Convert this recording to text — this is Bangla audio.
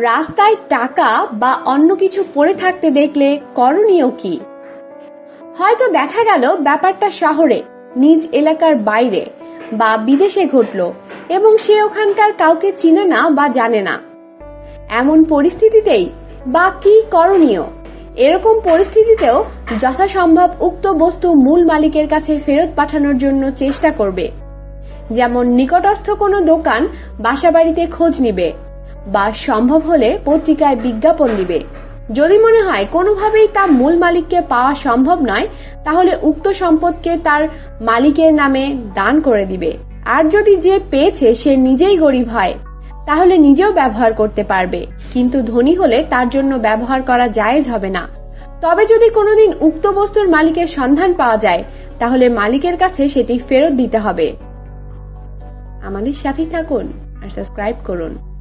রাস্তায় টাকা বা অন্য কিছু পড়ে থাকতে দেখলে করণীয় কি? হয়তো দেখা গেল ব্যাপারটা শহরে, নিজ এলাকার বাইরে বা বিদেশে ঘটলো এবং সে ওখানকার কাউকে চিনে না বা জানে না। এমন পরিস্থিতিতেই বা কি করণীয়? এরকম পরিস্থিতিতেও যথাসম্ভব উক্ত বস্তু মূল মালিকের কাছে ফেরত পাঠানোর জন্য চেষ্টা করবে। যেমন নিকটস্থ কোনো দোকান বাসাবাড়িতে খোঁজ নিবে বা সম্ভব হলে পত্রিকায় বিজ্ঞাপন দিবে। যদি মনে হয় কোনোভাবেই তা মূল মালিককে পাওয়া সম্ভব নয়, তাহলে উক্ত সম্পদকে তার মালিকের নামে দান করে দিবে। আর যদি যে পেয়েছে সে নিজেই গরিব হয়, তাহলে নিজেও ব্যবহার করতে পারবে। কিন্তু ধনী হলে তার জন্য ব্যবহার করা জায়েজ হবে না। তবে যদি কোনোদিন উক্ত বস্তুর মালিকের সন্ধান পাওয়া যায়, তাহলে মালিকের কাছে সেটি ফেরত দিতে হবে। আমাদের সাথেই থাকুন আর সাবস্ক্রাইব করুন।